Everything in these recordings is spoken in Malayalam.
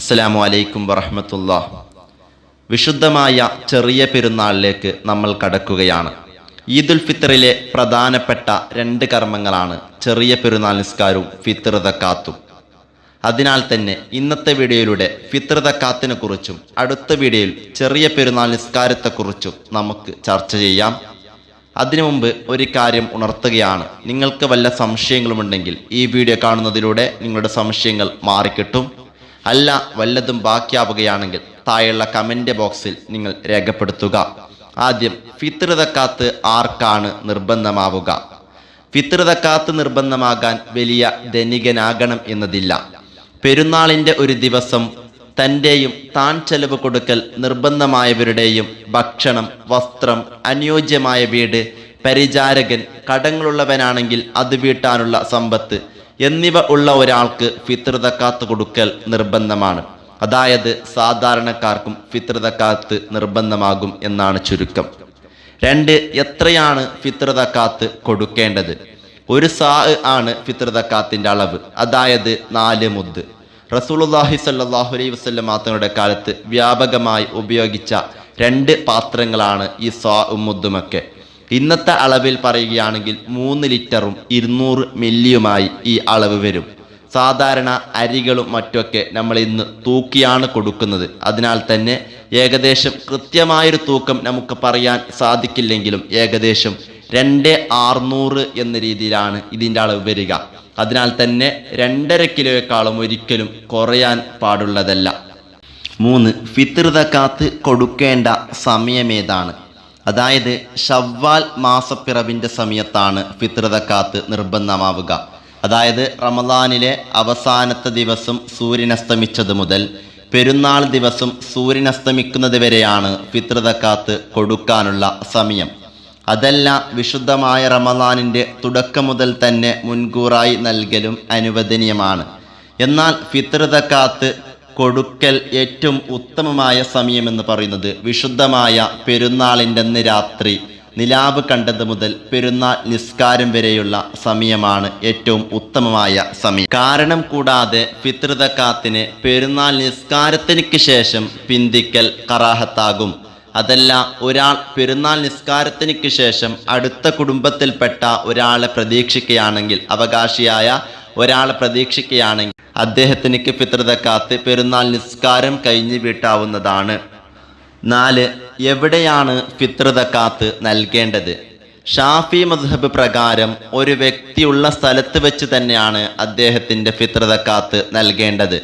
അസ്സലാമു അലൈക്കും വറഹമത്തുള്ള വിശുദ്ധമായ ചെറിയ പെരുന്നാളിലേക്ക് നമ്മൾ കടക്കുകയാണ്. ഈദുൽ ഫിത്തറിലെ പ്രധാനപ്പെട്ട രണ്ട് കർമ്മങ്ങളാണ് ചെറിയ പെരുന്നാൾ നിസ്കാരവും ഫിത്തർ തക്കാത്തും അതിനാൽ തന്നെ ഇന്നത്തെ വീഡിയോയിലൂടെ ഫിത്തർ തക്കാത്തിനെ കുറിച്ചും അടുത്ത വീഡിയോയിൽ ചെറിയ പെരുന്നാൾ നിസ്കാരത്തെക്കുറിച്ചും നമുക്ക് ചർച്ച ചെയ്യാം. അതിനു മുമ്പ് ഒരു കാര്യം ഉണർത്തുകയാണ്. നിങ്ങൾക്ക് വല്ല സംശയങ്ങളുമുണ്ടെങ്കിൽ ഈ വീഡിയോ കാണുന്നതിലൂടെ നിങ്ങളുടെ സംശയങ്ങൾ മാറിക്കിട്ടും. അല്ല വല്ലതും ബാക്കിയാവുകയാണെങ്കിൽ താഴെയുള്ള കമന്റ് ബോക്സിൽ നിങ്ങൾ രേഖപ്പെടുത്തുക. ആദ്യം ഫിത്ർ തക്കാത്ത് ആർക്കാണ് നിർബന്ധമാവുക? ഫിത്ർ തക്കാത്ത് നിർബന്ധമാകാൻ വലിയ ധനികനാകണം എന്നതില്ല. പെരുന്നാളിന്റെ ഒരു ദിവസം തന്റെയും താൻ ചെലവ് കൊടുക്കൽ നിർബന്ധമായവരുടെയും ഭക്ഷണം വസ്ത്രം അനുയോജ്യമായ വീട് പരിചാരകൻ കടങ്ങളുള്ളവനാണെങ്കിൽ അത് വീട്ടാനുള്ള സമ്പത്ത് എന്നിവ ഉള്ള ഒരാൾക്ക് ഫിത്രതക്കാത്ത് കൊടുക്കൽ നിർബന്ധമാണ്. അതായത് സാധാരണക്കാർക്കും ഫിത്രതക്കാത്ത് നിർബന്ധമാകും എന്നാണ് ചുരുക്കം. രണ്ട് എത്രയാണ് ഫിത്രതക്കാത്ത് കൊടുക്കേണ്ടത്? ഒരു സാ ആണ് ഫിത്രതക്കാത്തിന്റെ അളവ്. അതായത് നാല് മുദ്. റസൂലുള്ളാഹി സല്ലാഹു അലൈഹി വസല്ലം മാത്രങ്ങളുടെ കാലത്ത് വ്യാപകമായി ഉപയോഗിച്ച രണ്ട് പാത്രങ്ങളാണ് ഈ സാ മുദ്ദുമൊക്കെ. ഇന്നത്തെ അളവിൽ പറയുകയാണെങ്കിൽ മൂന്ന് ലിറ്ററും ഇരുന്നൂറ് മില്ലിയുമായി ഈ അളവ് വരും. സാധാരണ അരികളും മറ്റൊക്കെ നമ്മൾ ഇന്ന് തൂക്കിയാണ് കൊടുക്കുന്നത്. അതിനാൽ തന്നെ ഏകദേശം കൃത്യമായൊരു തൂക്കം നമുക്ക് പറയാൻ സാധിക്കില്ലെങ്കിലും ഏകദേശം രണ്ട് ആറുന്നൂറ് എന്ന രീതിയിലാണ് ഇതിന്റെ അളവ് വരിക. അതിനാൽ തന്നെ രണ്ടര കിലോയേക്കാളും ഒരിക്കലും കുറയാൻ പാടുള്ളതല്ല. മൂന്ന് ഫിത്ർ തക്കാത്ത് കൊടുക്കേണ്ട സമയമേതാണ് അതായത് ഷവ്വാൽ മാസപ്പിറവിന്റെ സമയത്താണ് ഫിത്ർ ദക്കാത്ത് നിർബന്ധമാവുക. അതായത് റമദാനിലെ അവസാനത്തെ ദിവസം സൂര്യനസ്തമിച്ചത് മുതൽ പെരുന്നാൾ ദിവസം സൂര്യനസ്തമിക്കുന്നത് വരെയാണ് ഫിത്ർ ദക്കാത്ത് കൊടുക്കാനുള്ള സമയം. അതല്ല വിശുദ്ധമായ റമദാനിന്റെ തുടക്കം മുതൽ തന്നെ മുൻകൂറായി നൽകലും അനുവദനീയമാണ്. എന്നാൽ ഫിത്ർ തക്കാത്ത് കൊടുക്കൽ ഏറ്റവും ഉത്തമമായ സമയമെന്ന് പറയുന്നത് വിശുദ്ധമായ പെരുന്നാളിന്റെ രാത്രി നിലാവ് കണ്ടത് മുതൽ പെരുന്നാൾ നിസ്കാരം വരെയുള്ള സമയമാണ് ഏറ്റവും ഉത്തമമായ സമയം. കാരണം കൂടാതെ പിതൃതക്കാത്തിന് പെരുന്നാൾ നിസ്കാരത്തിനു ശേഷം പിന്തിക്കൽ കറാഹത്താകും. അതല്ല ഒരാൾ പെരുന്നാൾ നിസ്കാരത്തിനു ശേഷം അടുത്ത കുടുംബത്തിൽപ്പെട്ട ഒരാളെ പ്രതീക്ഷിക്കുകയാണെങ്കിൽ അവകാശിയായ ഒരാളെ പ്രതീക്ഷിക്കുകയാണെങ്കിൽ അദ്ദേഹത്തിന് പിതൃതക്കാത്ത് തക്കാത്ത് പെരുന്നാൾ നിസ്കാരം കഴിഞ്ഞ് വീട്ടാവുന്നതാണ്. നാല് എവിടെയാണ് ഫിത്ർ തക്കാത്ത് നൽകേണ്ടത്? ഷാഫി മദ്ഹബ് പ്രകാരം ഒരു വ്യക്തിയുള്ള സ്ഥലത്ത് വെച്ച് തന്നെയാണ് അദ്ദേഹത്തിന്റെ ഫിത്ർ തക്കാത്ത് നൽകേണ്ടത്.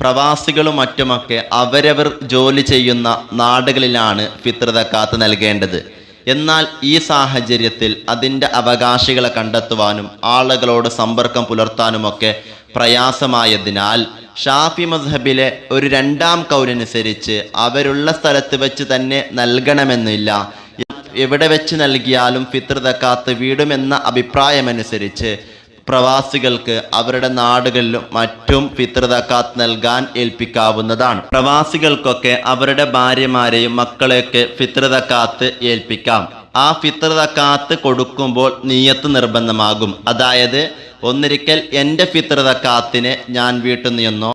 പ്രവാസികളും മറ്റുമൊക്കെ അവരവർ ജോലി ചെയ്യുന്ന നാടുകളിലാണ് ഫിത്ർ തക്കാത്ത് നൽകേണ്ടത്. എന്നാൽ ഈ സാഹചര്യത്തിൽ അതിന്റെ അവകാശികളെ കണ്ടെത്തുവാനും ആളുകളോട് സമ്പർക്കം പുലർത്താനുമൊക്കെ പ്രയാസമായതിനാൽ ഷാഫി മദ്ഹബിലെ ഒരു രണ്ടാം കൗരനുസരിച്ച് അവരുള്ള സ്ഥലത്ത് വെച്ച് തന്നെ നൽകണമെന്നില്ല. എവിടെ വെച്ച് നൽകിയാലും ഫിത്ർ തക്കാത്ത് വീടുമെന്ന അഭിപ്രായമനുസരിച്ച് പ്രവാസികൾക്ക് അവരുടെ നാടുകളിലും മറ്റും പിതൃതക്കാത്ത് നൽകാൻ ഏൽപ്പിക്കാവുന്നതാണ്. പ്രവാസികൾക്കൊക്കെ അവരുടെ ഭാര്യമാരെയും മക്കളെയൊക്കെ പിതൃതക്കാത്ത് ഏൽപ്പിക്കാം. ആ പിതൃതക്കാത്ത് കൊടുക്കുമ്പോൾ നീയത്ത് നിർബന്ധമാകും. അതായത് ഒന്നിരിക്കൽ എന്റെ പിതൃതക്കാത്തിനെ ഞാൻ വീട്ടിൽ നിന്നോ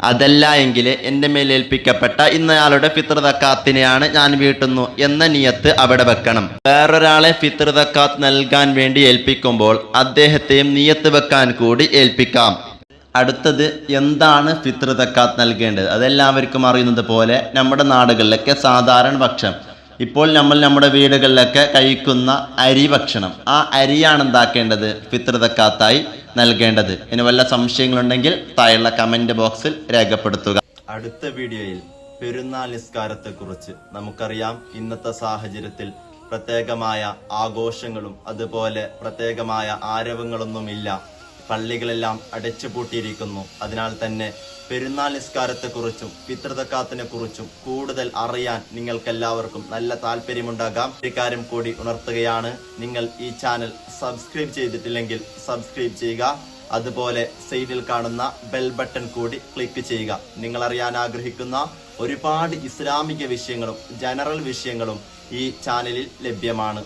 അതല്ല എങ്കിൽ എന്റെ മേൽ ഏൽപ്പിക്കപ്പെട്ട ഇന്നയാളുടെ ഫിത്ർ തക്കാത്തിനെയാണ് ഞാൻ വീട്ടുന്നു എന്ന നിയത്ത് അവിടെ വെക്കണം. വേറൊരാളെ ഫിത്ർ തക്കാത്ത് നൽകാൻ വേണ്ടി ഏൽപ്പിക്കുമ്പോൾ അദ്ദേഹത്തെയും നിയത്ത് വെക്കാൻ കൂടി ഏൽപ്പിക്കാം. അടുത്തത് എന്താണ് ഫിത്ർ തക്കാത്ത് നൽകേണ്ടത്? അതെല്ലാവർക്കും അറിയുന്നത് പോലെ നമ്മുടെ നാടുകളിലൊക്കെ സാധാരണ ഭക്ഷണം. ഇപ്പോൾ നമ്മൾ നമ്മുടെ വീടുകളിലൊക്കെ കഴിക്കുന്ന അരി ഭക്ഷണം. ആ അരിയാണ് എന്താക്കേണ്ടത്? പിതൃതക്കാത്തായി നൽകേണ്ടത്. ഇനി വല്ല സംശയങ്ങളുണ്ടെങ്കിൽ താഴെയുള്ള കമന്റ് ബോക്സിൽ രേഖപ്പെടുത്തുക. അടുത്ത വീഡിയോയിൽ പെരുന്നാൾ നിസ്കാരത്തെ കുറിച്ച് നമുക്കറിയാം. ഇന്നത്തെ സാഹചര്യത്തിൽ പ്രത്യേകമായ ആഘോഷങ്ങളും അതുപോലെ പ്രത്യേകമായ ആരവങ്ങളൊന്നുമില്ല. പള്ളികളെല്ലാം അടച്ചുപൂട്ടിയിരിക്കുന്നു അതിനാൽ തന്നെ പെരുന്നാൾ നിസ്കാരത്തെക്കുറിച്ചും പിതൃതക്കാത്തിനെ കുറിച്ചും കൂടുതൽ അറിയാൻ നിങ്ങൾക്കെല്ലാവർക്കും നല്ല താല്പര്യമുണ്ടാകാം ഇക്കാര്യം കൂടി ഉണർത്തുകയാണ്. നിങ്ങൾ ഈ ചാനൽ സബ്സ്ക്രൈബ് ചെയ്തിട്ടില്ലെങ്കിൽ സബ്സ്ക്രൈബ് ചെയ്യുക. അതുപോലെ സൈഡിൽ കാണുന്ന ബെൽ ബട്ടൺ കൂടി ക്ലിക്ക് ചെയ്യുക. നിങ്ങൾ അറിയാൻ ആഗ്രഹിക്കുന്ന ഒരുപാട് ഇസ്ലാമിക വിഷയങ്ങളും ജനറൽ വിഷയങ്ങളും ഈ ചാനലിൽ ലഭ്യമാണ്.